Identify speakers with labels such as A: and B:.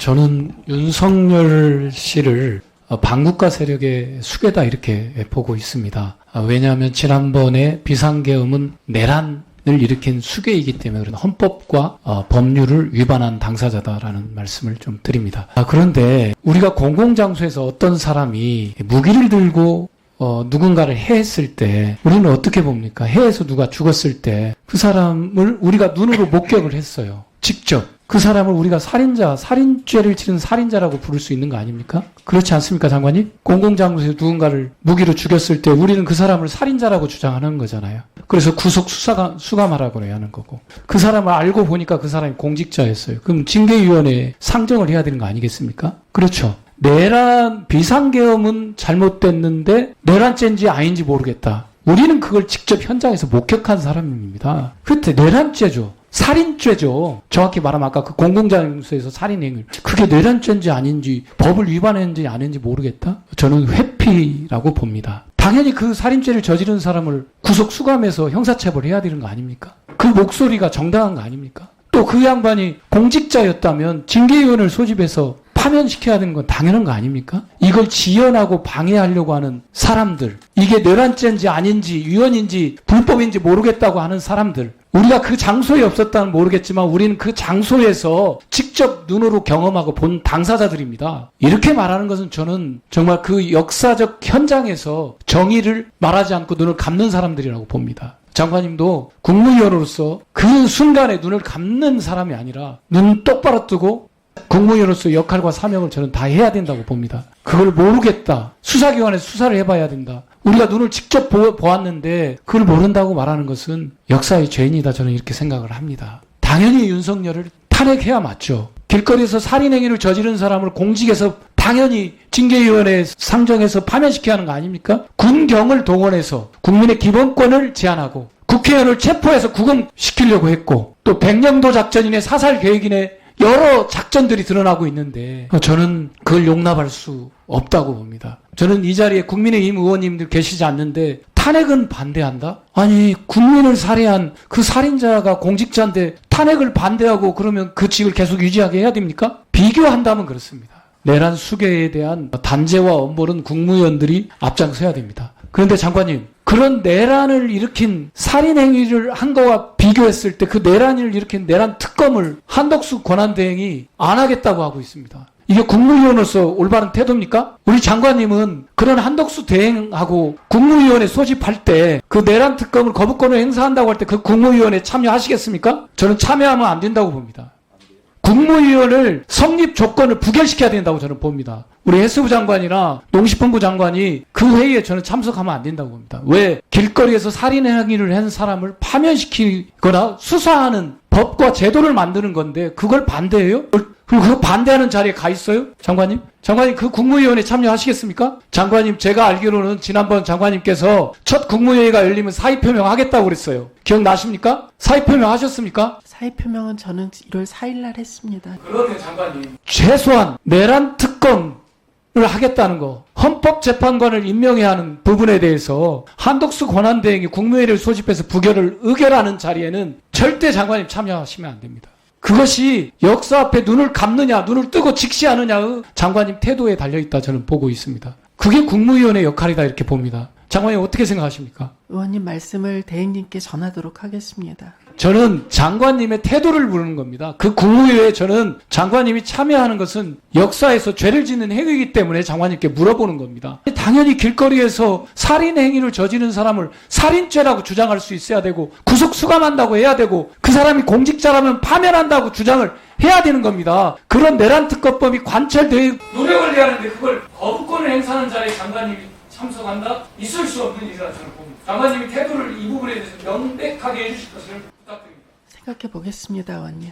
A: 저는 윤석열 씨를 어, 반국가 세력의 수괴다 이렇게 보고 있습니다. 아, 왜냐하면 지난번에 비상계엄은 내란을 일으킨 수괴이기 때문에 헌법과 어, 법률을 위반한 당사자다라는 말씀을 좀 드립니다. 아, 그런데 우리가 공공장소에서 어떤 사람이 무기를 들고 어, 누군가를 해했을 때 우리는 어떻게 봅니까? 해에서 누가 죽었을 때 그 사람을 우리가 눈으로 목격을 했어요. 직접. 그 사람을 우리가 살인자, 살인죄를 지른 살인자라고 부를 수 있는 거 아닙니까? 그렇지 않습니까, 장관님? 공공장소에서 누군가를 무기로 죽였을 때 우리는 그 사람을 살인자라고 주장하는 거잖아요. 그래서 구속 수사가, 수감하라고 해야 하는 거고. 그 사람을 알고 보니까 그 사람이 공직자였어요. 그럼 징계위원회에 상정을 해야 되는 거 아니겠습니까? 그렇죠. 내란 비상계엄은 잘못됐는데 내란죄인지 아닌지 모르겠다. 우리는 그걸 직접 현장에서 목격한 사람입니다. 그때 내란죄죠. 살인죄죠. 정확히 말하면 아까 그 공공장소에서 살인행위. 그게 내란죄인지 아닌지 법을 위반했는지 아닌지 모르겠다. 저는 회피라고 봅니다. 당연히 그 살인죄를 저지른 사람을 구속 수감해서 형사처벌해야 되는 거 아닙니까? 그 목소리가 정당한 거 아닙니까? 또 그 양반이 공직자였다면 징계위원을 소집해서 파면시켜야 되는 건 당연한 거 아닙니까? 이걸 지연하고 방해하려고 하는 사람들, 이게 내란죄인지 아닌지 위헌인지 불법인지 모르겠다고 하는 사람들, 우리가 그 장소에 없었다는 모르겠지만 우리는 그 장소에서 직접 눈으로 경험하고 본 당사자들입니다. 이렇게 말하는 것은 저는 정말 그 역사적 현장에서 정의를 말하지 않고 눈을 감는 사람들이라고 봅니다. 장관님도 국무위원으로서 그 순간에 눈을 감는 사람이 아니라 눈 똑바로 뜨고 국무위원으로서 역할과 사명을 저는 다 해야 된다고 봅니다. 그걸 모르겠다. 수사기관에서 수사를 해봐야 된다. 우리가 눈을 직접 보, 보았는데 그걸 모른다고 말하는 것은 역사의 죄인이다. 저는 이렇게 생각을 합니다. 당연히 윤석열을 탄핵해야 맞죠. 길거리에서 살인행위를 저지른 사람을 공직에서 당연히 징계위원회에 상정해서 파면시켜야 하는 거 아닙니까? 군경을 동원해서 국민의 기본권을 제한하고 국회의원을 체포해서 구금시키려고 했고 또 백령도 작전이네 사살 계획이네 여러 작전들이 드러나고 있는데 저는 그걸 용납할 수 없다고 봅니다. 저는 이 자리에 국민의힘 의원님들 계시지 않는데 탄핵은 반대한다? 아니 국민을 살해한 그 살인자가 공직자인데 탄핵을 반대하고 그러면 그 직을 계속 유지하게 해야 됩니까? 비교한다면 그렇습니다. 내란 수괴에 대한 단죄와 엄벌은 국무위원들이 앞장서야 됩니다. 그런데 장관님, 그런 내란을 일으킨 살인 행위를 한 거와 비교했을 때 그 내란을 일으킨 내란 특검을 한덕수 권한대행이 안 하겠다고 하고 있습니다. 이게 국무위원으로서 올바른 태도입니까? 우리 장관님은 그런 한덕수 대행하고 국무위원회 소집할 때 그 내란 특검을 거부권을 행사한다고 할 때 그 국무위원회 참여하시겠습니까? 저는 참여하면 안 된다고 봅니다. 국무위원을 성립 조건을 부결시켜야 된다고 저는 봅니다. 우리 해수부 장관이나 농식품부 장관이 그 회의에 저는 참석하면 안 된다고 봅니다. 왜? 길거리에서 살인 행위를 한 사람을 파면시키거나 수사하는 법과 제도를 만드는 건데 그걸 반대해요? 그리고 그 반대하는 자리에 가 있어요? 장관님? 장관님 그 국무위원회 참여하시겠습니까? 장관님 제가 알기로는 지난번 장관님께서 첫 국무회의가 열리면 사의 표명 하겠다고 그랬어요. 기억나십니까? 사의 표명 하셨습니까?
B: 사의 표명은 저는 1월 4일 날 했습니다.
A: 그러면 장관님 최소한 내란 특검 을 하겠다는 거 헌법재판관을 임명해야 하는 부분에 대해서 한덕수 권한대행이 국무회의를 소집해서 부결을 의결하는 자리에는 절대 장관님 참여하시면 안 됩니다. 그것이 역사 앞에 눈을 감느냐 눈을 뜨고 직시하느냐의 장관님 태도에 달려있다 저는 보고 있습니다. 그게 국무위원의 역할이다 이렇게 봅니다. 장관님 어떻게 생각하십니까?
B: 의원님 말씀을 대행님께 전하도록 하겠습니다.
A: 저는 장관님의 태도를 부르는 겁니다. 그 국무회에 저는 장관님이 참여하는 것은 역사에서 죄를 짓는 행위이기 때문에 장관님께 물어보는 겁니다. 당연히 길거리에서 살인 행위를 저지른 사람을 살인죄라고 주장할 수 있어야 되고 구속 수감한다고 해야 되고 그 사람이 공직자라면 파면한다고 주장을 해야 되는 겁니다. 그런 내란 특검법이 관철되어 노력을 해야 하는데 그걸 거부권을 행사하는 자리에 장관님이 참석한다? 있을 수 없는 일이라 저는 봅니다. 장관님이 태도를 이 부분에 대해서 명백하게 해주실 것을 부탁드립니다.
B: 생각해 보겠습니다, 의원님.